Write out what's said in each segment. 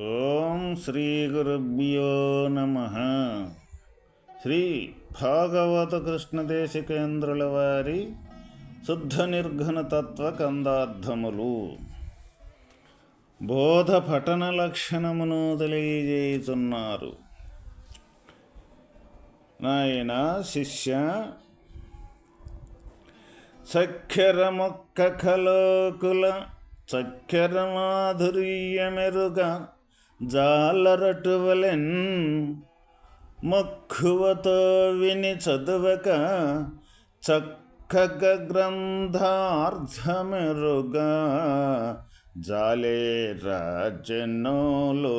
ఓం శ్రీ గురుభ్యో నమ. శ్రీ భాగవత కృష్ణదేశికేంద్రుల వారి శుద్ధ నిర్ఘన తత్వ కందార్థములు. బోధ పఠన లక్షణమును తెలియజేయుచున్నారు. నాయన శిష్య చక్కెర మొక్క కలోకుల చక్కెర మాధుర్యమెరుగా జాలరటువలెన్ మక్కువతో విని చదువక చక్కగ గ్రంథార్థమెరుగా జాలే రాజనోలో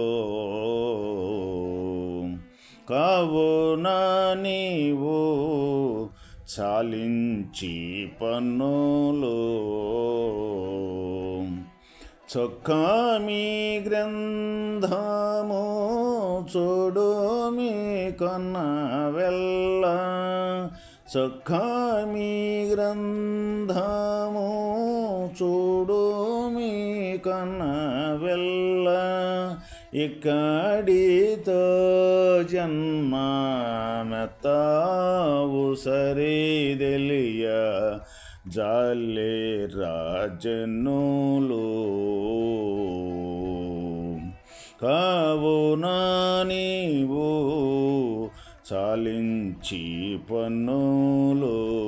కావున నీవు చాలించి పన్నులో. చొక్కామి గ్రంథము చూడు మీ కన్న వెళ్ళ చొక్కామి గ్రంథము చూడు మీ కన్న వెళ్ళ ఇక్కడితో జన్మ మెత్తావు సరిదెలియ జాలే రాజనులు. కావునా నీవు చాలించి పన్నులు.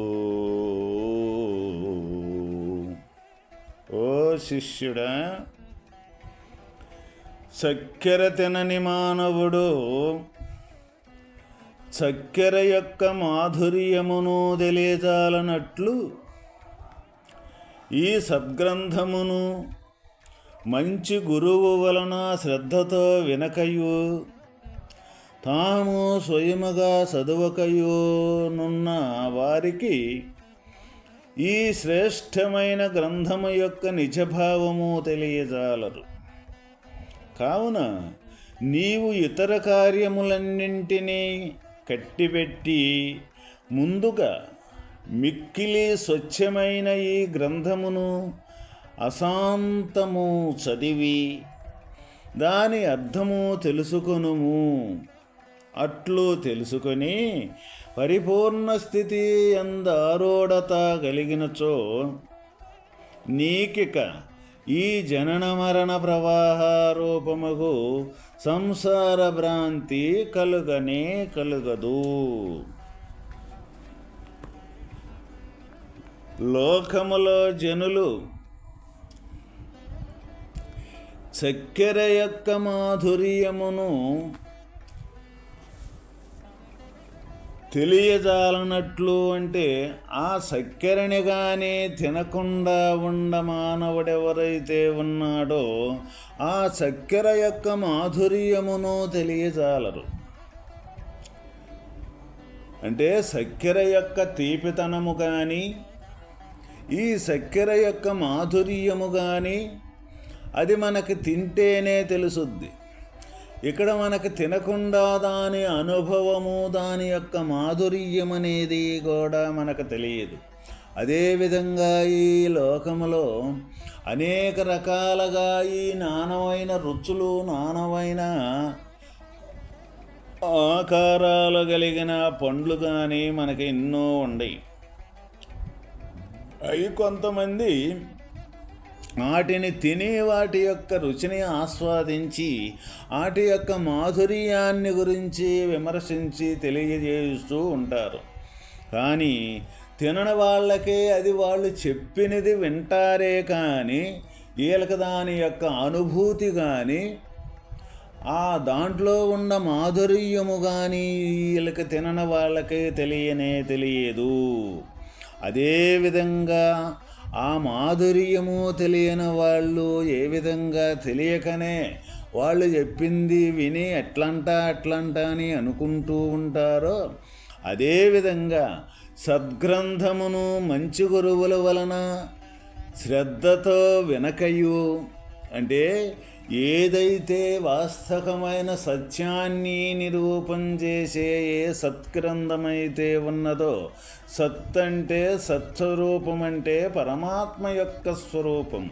ఓ శిష్యుడా చక్కెర తినని మానవుడు చక్కెర యొక్క మాధుర్యమును తెలియజాలనట్లు ఈ సద్గ్రంథమును మంచి గురువు వలన శ్రద్ధతో వినకయు. తాము స్వయముగా చదువకయునున్న వారికి ఈ శ్రేష్టమైన గ్రంథము యొక్క నిజభావము తెలియజాలరు కావున నీవు ఇతర కార్యములన్నింటినీ కట్టిపెట్టి ముందుగా మిక్కిలి స్వచ్ఛమైన ఈ గ్రంథమును అశాంతము చదివి దాని అర్థము తెలుసుకొనుము. అట్లు తెలుసుకొని పరిపూర్ణ స్థితి ఎందారోడత కలిగినచో నీకిక ఈ జనన మరణ ప్రవాహ రూపముకు సంసార భ్రాంతి కలుగనే కలుగదు. లోకములో జనులు చక్కెర యొక్క మాధుర్యమును తెలియజాలనట్లు అంటే ఆ చక్కెరని కానీ తినకుండా ఉండ మానవుడెవరైతే ఉన్నాడో ఆ చక్కెర యొక్క మాధుర్యమును తెలియజాలరు. అంటే చక్కెర యొక్క తీపితనము కానీ ఈ చక్కెర యొక్క మాధుర్యము కానీ అది మనకి తింటేనే తెలుసుద్ది. ఇక్కడ మనకు తినకుండా దాని అనుభవము దాని యొక్క మాధుర్యం అనేది కూడా మనకు తెలియదు. అదేవిధంగా ఈ లోకములో అనేక రకాలుగా ఈ నానమైన రుచులు నానమైన ఆకారాలు కలిగిన పండ్లు కానీ మనకి ఎన్నో ఉండయి. అవి కొంతమంది వాటిని తిని వాటి యొక్క రుచిని ఆస్వాదించి వాటి యొక్క మాధుర్యాన్ని గురించి విమర్శించి తెలియజేస్తూ ఉంటారు. కానీ తినని వాళ్ళకే అది వాళ్ళు చెప్పినది వింటారే కానీ వీళ్ళకి దాని యొక్క అనుభూతి కానీ ఆ దాంట్లో ఉన్న మాధుర్యము కానీ వీళ్ళకి తినని వాళ్ళకే తెలియనే తెలియదు. అదేవిధంగా ఆ మాధుర్యము తెలియని వాళ్ళు ఏ విధంగా తెలియకనే వాళ్ళు చెప్పింది విని ఎట్లంట అట్లంట అని అనుకుంటూ ఉంటారో అదేవిధంగా సద్గ్రంథమును మంచి గురువుల వలన శ్రద్ధతో వినకయు అంటే ఏదైతే వాస్తవమైన సత్యాన్ని నిరూపం చేసే ఏ సత్గ్రంథమైతే ఉన్నదో సత్ అంటే సత్స్వరూపం అంటే పరమాత్మ యొక్క స్వరూపం.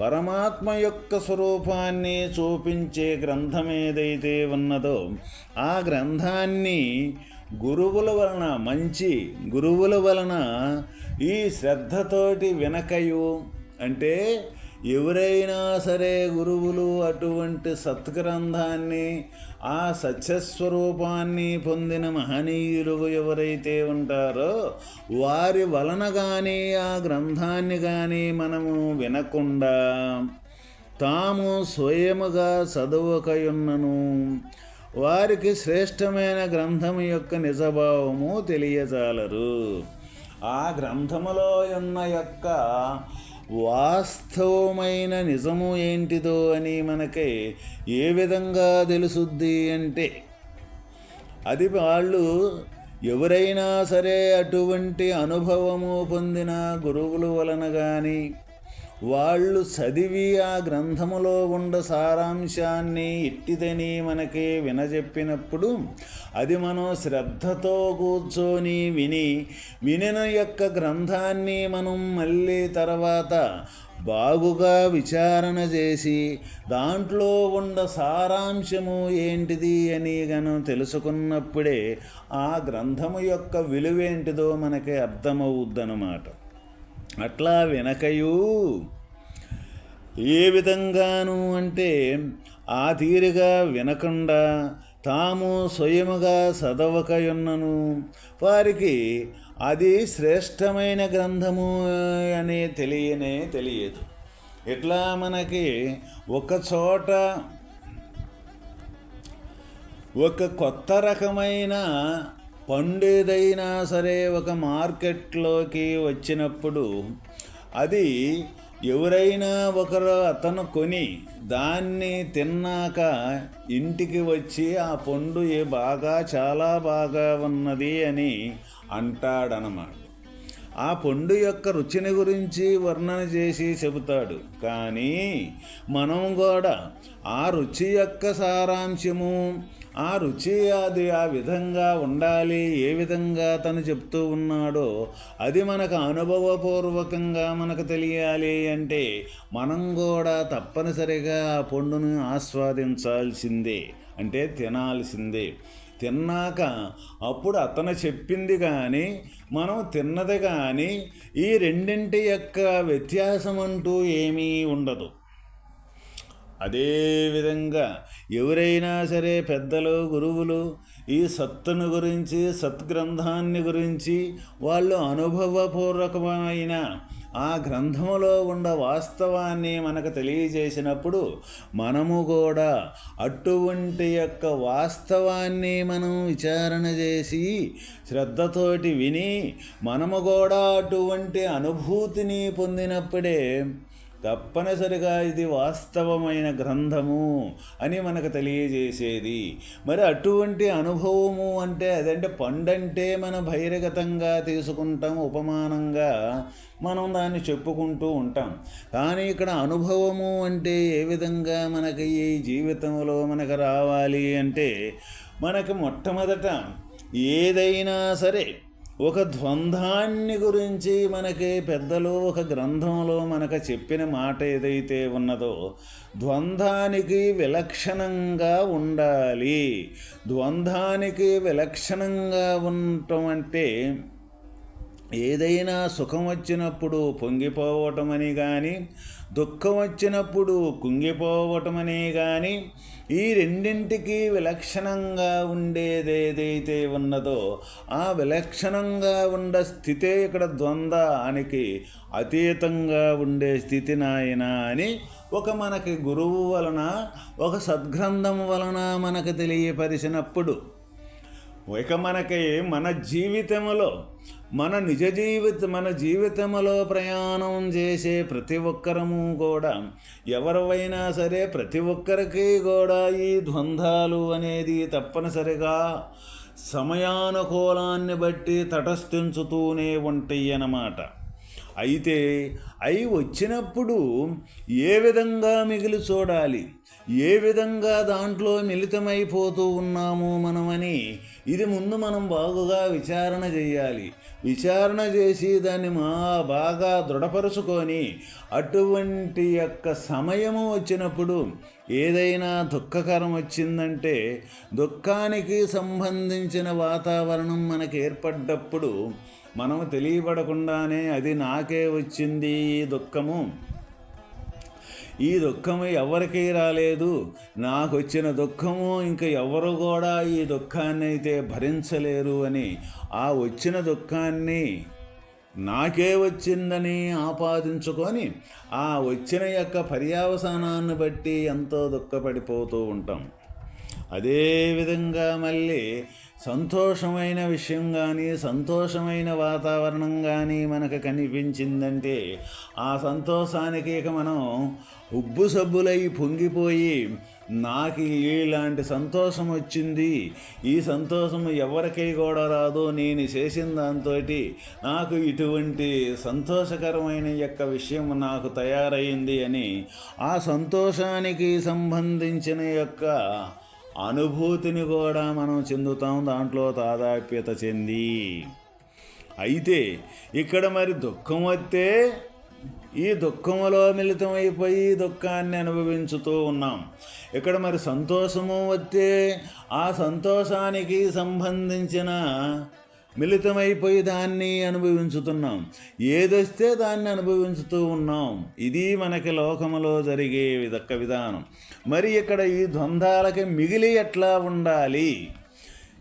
పరమాత్మ యొక్క స్వరూపాన్ని చూపించే గ్రంథం ఏదైతే ఉన్నదో ఆ గ్రంథాన్ని గురువుల వలన మంచి గురువుల వలన ఈ శ్రద్ధతోటి వినకయు అంటే ఎవరైనా సరే గురువులు అటువంటి సత్గ్రంథాన్ని ఆ సత్యస్వరూపాన్ని పొందిన మహనీయులు ఎవరైతే ఉంటారో వారి వలన కానీ ఆ గ్రంథాన్ని కానీ మనము వినకుండా తాము స్వయముగా చదువకయున్నను. వారికి శ్రేష్టమైన గ్రంథము యొక్క నిజభావము తెలియజాలరు. ఆ గ్రంథములో ఉన్న యొక్క వాస్తవమైన నిజము ఏంటిదో అని మనకి ఏ విధంగా తెలుసుద్ది అంటే అది వాళ్ళు ఎవరైనా సరే అటువంటి అనుభవము పొందిన గురువుల వలన కానీ వాళ్ళు చదివి ఆ గ్రంథములో ఉండ సారాంశాన్ని ఇట్టిదని మనకి వినజెప్పినప్పుడు అది మనం శ్రద్ధతో కూర్చొని విని వినిన యొక్క గ్రంథాన్ని మనం మళ్ళీ తర్వాత బాగుగా విచారణ చేసి దాంట్లో ఉండ సారాంశము ఏంటిది అని గను తెలుసుకున్నప్పుడే ఆ గ్రంథము యొక్క విలువేంటిదో మనకి అర్థమవుద్దనమాట. అట్లా వెనకయు. ఏ విధంగాను అంటే ఆ తీరుగా వినకుండా తాము స్వయముగా చదవకయున్నను వారికి అది శ్రేష్టమైన గ్రంథము అని తెలియనే తెలియదు. ఇట్లా మనకి ఒక చోట ఒక కొత్త రకమైన పండేదైనా సరే ఒక మార్కెట్లోకి వచ్చినప్పుడు అది ఎవరైనా ఒకరు అతను కొని దాన్ని తిన్నాక ఇంటికి వచ్చి ఆ పండు ఏ బాగా చాలా బాగా ఉన్నది అని అంటాడనమాట ఆ పండు యొక్క రుచిని గురించి వర్ణన చేసి చెబుతాడు. కానీ మనం కూడా ఆ రుచి యొక్క సారాంశము ఆ రుచి అది ఆ విధంగా ఉండాలి ఏ విధంగా తను చెప్తూ ఉన్నాడో అది మనకు అనుభవపూర్వకంగా మనకు తెలియాలి అంటే మనం కూడా తప్పనిసరిగా ఆ పండును ఆస్వాదించాల్సిందే అంటే తినాల్సిందే. తిన్నాక అప్పుడు అతను చెప్పింది కానీ మనం తిన్నది కానీ ఈ రెండింటి యొక్క వ్యత్యాసం అంటూ ఏమీ ఉండదు. అదేవిధంగా ఎవరైనా సరే పెద్దలు గురువులు ఈ సత్తును గురించి సత్గ్రంథాన్ని గురించి వాళ్ళు అనుభవపూర్వకమైన ఆ గ్రంథములో ఉన్న వాస్తవాన్ని మనకు తెలియజేసినప్పుడు మనము కూడా అటువంటి యొక్క వాస్తవాన్ని మనం విచారణ చేసి శ్రద్ధతోటి విని మనము కూడా అటువంటి అనుభూతిని పొందినప్పుడే తప్పనిసరిగా ఇది వాస్తవమైన గ్రంథము అని మనకు తెలియజేసేది. మరి అటువంటి అనుభవము అంటే అదంటే పండంటే మన బహిరగతంగా తీసుకుంటాం ఉపమానంగా మనం దాన్ని చెప్పుకుంటూ ఉంటాం. కానీ ఇక్కడ అనుభవము అంటే ఏ విధంగా మనకి ఈ జీవితంలో మనకు రావాలి అంటే మనకి మొట్టమొదట ఏదైనా సరే ఒక ద్వంద్వాన్ని గురించి మనకి పెద్దలు ఒక గ్రంథంలో మనకు చెప్పిన మాట ఏదైతే ఉన్నదో ద్వంద్వానికి విలక్షణంగా ఉండాలి. ద్వంద్వానికి విలక్షణంగా ఉండటం అంటే ఏదైనా సుఖం వచ్చినప్పుడు పొంగిపోవటం అని కానీ దుఃఖం వచ్చినప్పుడు కుంగిపోవటమనే కానీ ఈ రెండింటికి విలక్షణంగా ఉండేది ఏదైతే ఉన్నదో ఆ విలక్షణంగా ఉండ స్థితే ఇక్కడ ద్వంద్వానికి అతీతంగా ఉండే స్థితి నాయన అని ఒక మనకి గురువు వలన ఒక సద్గ్రంథం వలన మనకు తెలియపరిచినప్పుడు ఇక మనకి మన జీవితంలో మన నిజ జీవిత మన జీవితంలో ప్రయాణం చేసే ప్రతి ఒక్కరము కూడా ఎవరైనా సరే ప్రతి ఒక్కరికి కూడా ఈ ద్వంద్వాలు అనేది తప్పనిసరిగా సమయానుకూలాన్ని బట్టి తటస్థించుతూనే ఉంటాయి అన్నమాట. అయితే అవి వచ్చినప్పుడు ఏ విధంగా మిగిలి చూడాలి? ఏ విధంగా దాంట్లో మిళితమైపోతూ ఉన్నాము మనమని ఇది ముందు మనం బాగుగా విచారణ చేయాలి. విచారణ చేసి దాన్ని మా బాగా దృఢపరుచుకొని అటువంటి యొక్క సమయము వచ్చినప్పుడు ఏదైనా దుఃఖకరం వచ్చిందంటే దుఃఖానికి సంబంధించిన వాతావరణం మనకి ఏర్పడ్డప్పుడు మనము తెలియబడకుండానే అది నాకే వచ్చింది ఈ దుఃఖము. ఈ దుఃఖము ఎవరికీ రాలేదు. నాకు వచ్చిన దుఃఖము ఇంకా ఎవరు కూడా ఈ దుఃఖాన్ని అయితే భరించలేరు అని ఆ వచ్చిన దుఃఖాన్ని నాకే వచ్చిందని ఆపాదించుకొని ఆ వచ్చిన యొక్క పర్యావసానాన్ని బట్టి ఎంతో దుఃఖపడిపోతూ ఉంటాం. అదేవిధంగా మళ్ళీ సంతోషమైన విషయం కానీ సంతోషమైన వాతావరణం కానీ మనకు కనిపించిందంటే ఆ సంతోషానికి ఇక మనం ఉబ్బు సబ్బులై పొంగిపోయి నాకు ఇలాంటి సంతోషం వచ్చింది. ఈ సంతోషం ఎవరికై కూడా రాదు. నేను చేసిన దాంతో నాకు ఇటువంటి సంతోషకరమైన యొక్క విషయం నాకు తయారైంది అని ఆ సంతోషానికి సంబంధించిన యొక్క అనుభూతిని కూడా మనం చెందుతాం. దాంట్లో తాదాప్యత చెంది. అయితే ఇక్కడ మరి దుఃఖం వస్తే ఈ దుఃఖములో మిళితమైపోయి దుఃఖాన్ని అనుభవించుతూ ఉన్నాం. ఇక్కడ మరి సంతోషము వస్తే ఆ సంతోషానికి సంబంధించిన మిళితమైపోయి దాన్ని అనుభవించుతున్నాం. ఏదొస్తే దాన్ని అనుభవించుతూ ఉన్నాం. ఇది మనకి లోకములో జరిగే విధక్క విధానం. మరి ఇక్కడ ఈ ద్వంద్వాలకి మిగిలి ఎట్లా ఉండాలి?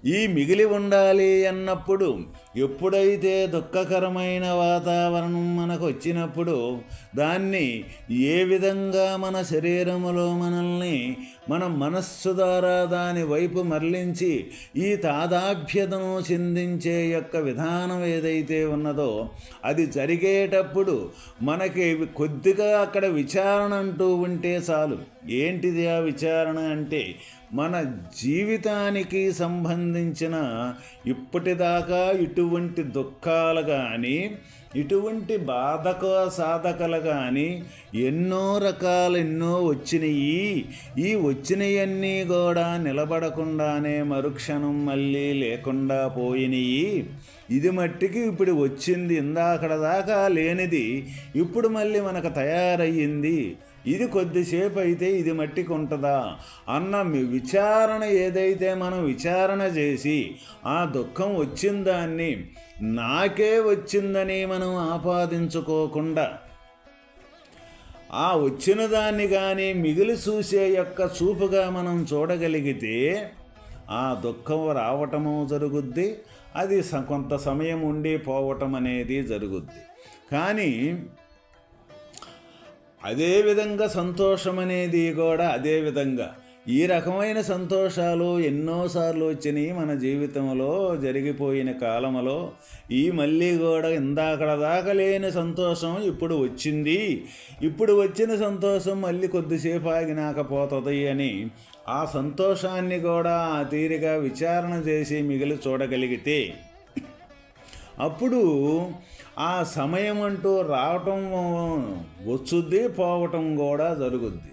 ఈ మిగిలి ఉండాలి అన్నప్పుడు ఎప్పుడైతే దుఃఖకరమైన వాతావరణం మనకు వచ్చినప్పుడు దాన్ని ఏ విధంగా మన శరీరములో మనల్ని మన మనస్సు ద్వారా దాని వైపు మరలించి ఈ తాదాభ్యతను చెందించే యొక్క విధానం ఏదైతే ఉన్నదో అది జరిగేటప్పుడు మనకి కొద్దిగా అక్కడ విచారణ అంటూ ఉంటే చాలు. ఏంటిది ఆ విచారణ అంటే మన జీవితానికి సంబంధించిన ఇప్పటిదాకా ఇటువంటి దుఃఖాలు కానీ ఇటువంటి బాధక సాధకలు కానీ ఎన్నో రకాలు ఎన్నో వచ్చినాయి. ఈ వచ్చినవన్నీ కూడా నిలబడకుండానే మరుక్షణం మళ్ళీ లేకుండా పోయినాయి. ఇది మట్టికి ఇప్పుడు వచ్చింది ఇందాకడ దాకా లేనిది ఇప్పుడు మళ్ళీ మనకు తయారయ్యింది. ఇది కొద్దిసేపు అయితే ఇది మట్టికి ఉంటుందా? అన్న విచారణ ఏదైతే మనం విచారణ చేసి ఆ దుఃఖం వచ్చిన దాన్ని నాకే వచ్చిందని మనం ఆపాదించుకోకుండా ఆ వచ్చిన దాన్ని కానీ మిగిలి చూసే యొక్క చూపుగా మనం చూడగలిగితే ఆ దుఃఖం రావటము జరుగుద్ది అది కొంత సమయం ఉండి పోవటం అనేది జరుగుద్ది. కానీ అదేవిధంగా సంతోషం అనేది కూడా అదేవిధంగా ఈ రకమైన సంతోషాలు ఎన్నోసార్లు వచ్చినాయి మన జీవితంలో జరిగిపోయిన కాలంలో ఈ మళ్ళీ కూడా ఇందాకడ దాకా లేని సంతోషం ఇప్పుడు వచ్చింది. ఇప్పుడు వచ్చిన సంతోషం మళ్ళీ కొద్దిసేపు ఆగినాకపోతుంది అని ఆ సంతోషాన్ని కూడా ఆ తీరిగా విచారణ చేసి మిగిలి చూడగలిగితే అప్పుడు ఆ సమయం అంటూ రావటం వచ్చుద్ది పోవటం కూడా జరుగుద్ది.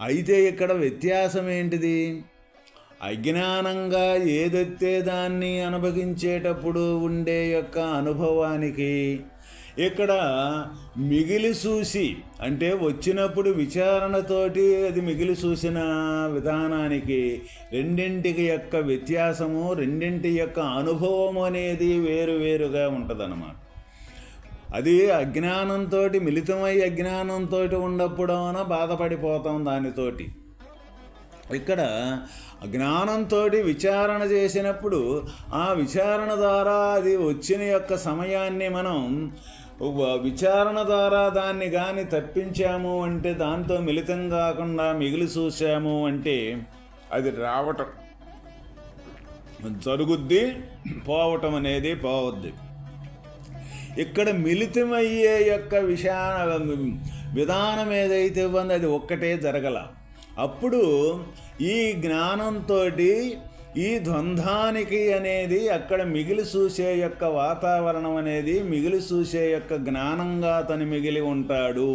అయితే ఇక్కడ వ్యత్యాసం ఏంటిది? అజ్ఞానంగా ఏదైతే దాన్ని అనుభవించేటప్పుడు ఉండే యొక్క అనుభవానికి ఇక్కడ మిగిలి చూసి అంటే వచ్చినప్పుడు విచారణతోటి అది మిగిలి చూసిన విధానానికి రెండింటికి యొక్క వ్యత్యాసము రెండింటి యొక్క అనుభవం అనేది వేరువేరుగా ఉంటుందన్నమాట. అది అజ్ఞానంతో మిళితమై అజ్ఞానంతో ఉన్నప్పుడన బాధపడిపోతాం దానితోటి. ఇక్కడ జ్ఞానంతో విచారణ చేసినప్పుడు ఆ విచారణ ద్వారా అది వచ్చిన యొక్క సమయాన్ని మనం విచారణ ద్వారా దాన్ని కానీ తప్పించాము అంటే దాంతో మిళితం కాకుండా మిగిలి చూసాము అంటే అది రావటం. జరుగుద్ది పోవటం అనేది పోవద్ది. ఇక్కడ మిళితమయ్యే యొక్క విషా విధానం ఏదైతే ఉందో అది ఒక్కటే జరగల. అప్పుడు ఈ జ్ఞానంతో ఈ ద్వంద్వానికి అనేది అక్కడ మిగిలి చూసే యొక్క వాతావరణం అనేది మిగిలి చూసే యొక్క జ్ఞానంగా తను మిగిలి ఉంటాడు.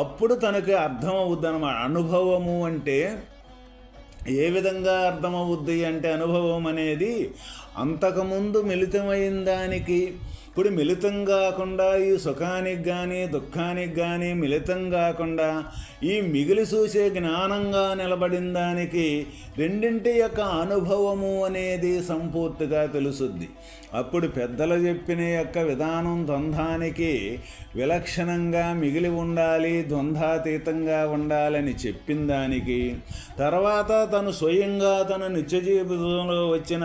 అప్పుడు తనకి అర్థమవుద్ది అనమాట అనుభవము అంటే ఏ విధంగా అర్థమవుద్ది అంటే అనుభవం అనేది అంతకుముందు మిళితమైన దానికి ఇప్పుడు మిళితం కాకుండా ఈ సుఖానికి కానీ దుఃఖానికి కానీ మిళితం కాకుండా ఈ మిగిలి చూసే జ్ఞానంగా నిలబడిన దానికి రెండింటి యొక్క అనుభవము అనేది సంపూర్తిగా తెలుసుద్ది. అప్పుడు పెద్దలు చెప్పిన యొక్క విధానం ద్వంద్వానికి విలక్షణంగా మిగిలి ఉండాలి ద్వంద్వాతీతంగా ఉండాలని చెప్పిన దానికి. తర్వాత తను స్వయంగా తన నిత్య జీవితంలో వచ్చిన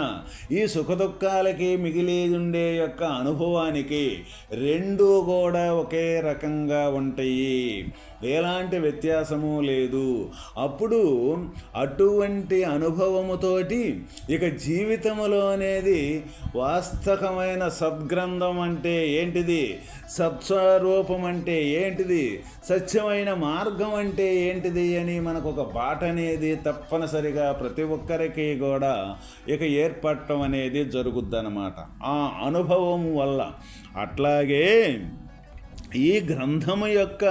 ఈ సుఖదుఖాలకి మిగిలి ఉండే యొక్క అనుభవానికి రెండు కూడా ఒకే రకంగా ఉంటాయి. ఎలాంటి వ్యత్యాసము లేదు. అప్పుడు అటువంటి అనుభవముతోటి ఇక జీవితములో అనేది పుస్తకమైన సద్గ్రంథం అంటే ఏంటిది? సత్స్వరూపం అంటే ఏంటిది? సత్యమైన మార్గం అంటే ఏంటిది అని మనకు ఒక బాట అనేది తప్పనిసరిగా ప్రతి ఒక్కరికి కూడా ఇక ఏర్పడటం అనేది జరుగుద్దన్నమాట. ఆ అనుభవం వల్ల. అట్లాగే ఈ గ్రంథము యొక్క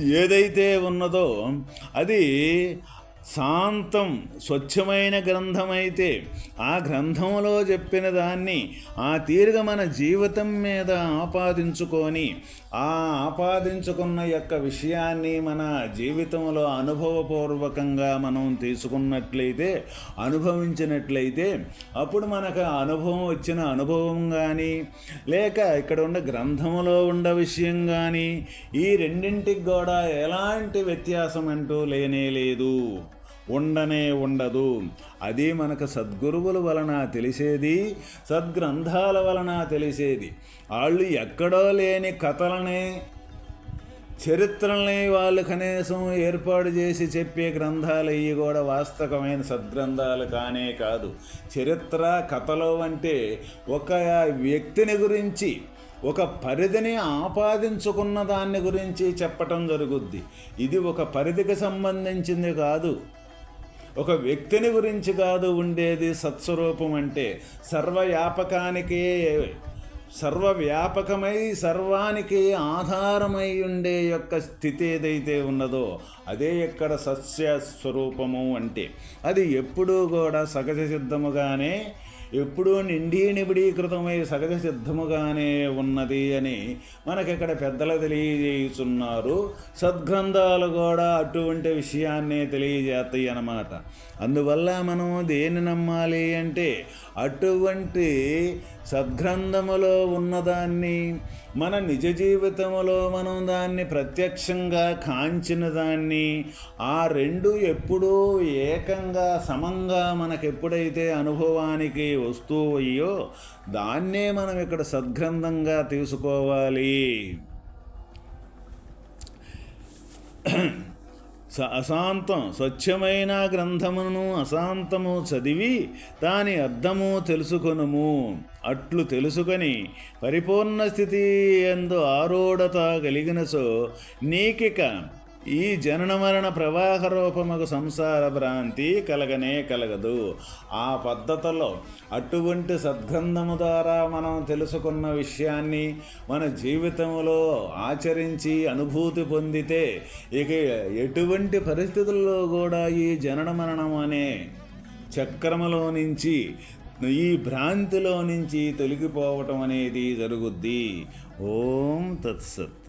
ఏదైతే ఉన్నదో అది శాంతం స్వచ్ఛమైన గ్రంథమైతే ఆ గ్రంథంలో చెప్పిన దాన్ని ఆ తీరుగా మన జీవితం మీద ఆపాదించుకొని ఆ ఆపాదించుకున్న యొక్క విషయాన్ని మన జీవితంలో అనుభవపూర్వకంగా మనం తీసుకున్నట్లయితే అనుభవించినట్లయితే అప్పుడు మనకు అనుభవం వచ్చిన అనుభవం కానీ లేక ఇక్కడ ఉన్న గ్రంథంలో ఉన్న విషయం కానీ ఈ రెండింటికి కూడా ఎలాంటి వ్యత్యాసం అంటూ లేనే లేదు. ఉండనే ఉండదు. అది మనకు సద్గురువుల వలన తెలిసేది సద్గ్రంథాల వలన తెలిసేది. వాళ్ళు ఎక్కడో లేని కథలనే చరిత్రల్ని వాళ్ళు కనీసం ఏర్పాటు చేసి చెప్పే గ్రంథాలు ఇవి కూడా వాస్తవమైన సద్గ్రంథాలు కానే కాదు. చరిత్ర కథలు అంటే ఒక వ్యక్తిని గురించి ఒక పరిధిని ఆపాదించుకున్న దాన్ని గురించి చెప్పటం జరుగుద్ది. ఇది ఒక పరిధికి సంబంధించింది కాదు. ఒక వ్యక్తిని గురించి కాదు ఉండేది సత్స్వరూపం అంటే సర్వవ్యాపకానికే సర్వవ్యాపకమై సర్వానికి ఆధారమై ఉండే యొక్క స్థితి ఏదైతే ఉన్నదో అదే ఇక్కడ సస్య స్వరూపము అంటే. అది ఎప్పుడూ కూడా సహజ సిద్ధముగానే ఎప్పుడూ నిండి నిబిడీకృతమై సహజ సిద్ధముగానే ఉన్నది అని మనకిక్కడ పెద్దలు తెలియజేస్తున్నారు సద్గ్రంథాలు కూడా అటువంటి విషయాన్నే తెలియజేస్తాయి అన్నమాట. అందువల్ల మనం దేన్ని నమ్మాలి అంటే అటువంటి సద్గ్రంథములో ఉన్నదాన్ని మన నిజ జీవితంలో మనం దాన్ని ప్రత్యక్షంగా కాంచిన దాన్ని ఆ రెండు ఎప్పుడూ ఏకంగా సమంగా మనకు ఎప్పుడైతే అనుభవానికి వస్తూ అయ్యో దాన్నే మనం ఇక్కడ సద్గ్రంథంగా తీసుకోవాలి. స అశాంతం స్వచ్ఛమైన గ్రంథమును అశాంతము చదివి దాని అర్థము తెలుసుకొనుము. అట్లు తెలుసుకొని పరిపూర్ణ స్థితి ఎందు ఆరోఢత కలిగినసో నీకిక ఈ జనన మరణ ప్రవాహ రూపముకు సంసార భ్రాంతి కలగనే కలగదు. ఆ పద్ధతిలో అటువంటి సద్గంధము ద్వారా మనం తెలుసుకున్న విషయాన్ని మన జీవితంలో ఆచరించి అనుభూతి పొందితే ఇక ఎటువంటి పరిస్థితుల్లో కూడా ఈ జనన మరణం అనే చక్రములో నుంచి ఈ భ్రాంతిలో నుంచి తొలగిపోవటం అనేది జరుగుద్ది. ఓం తత్సత్.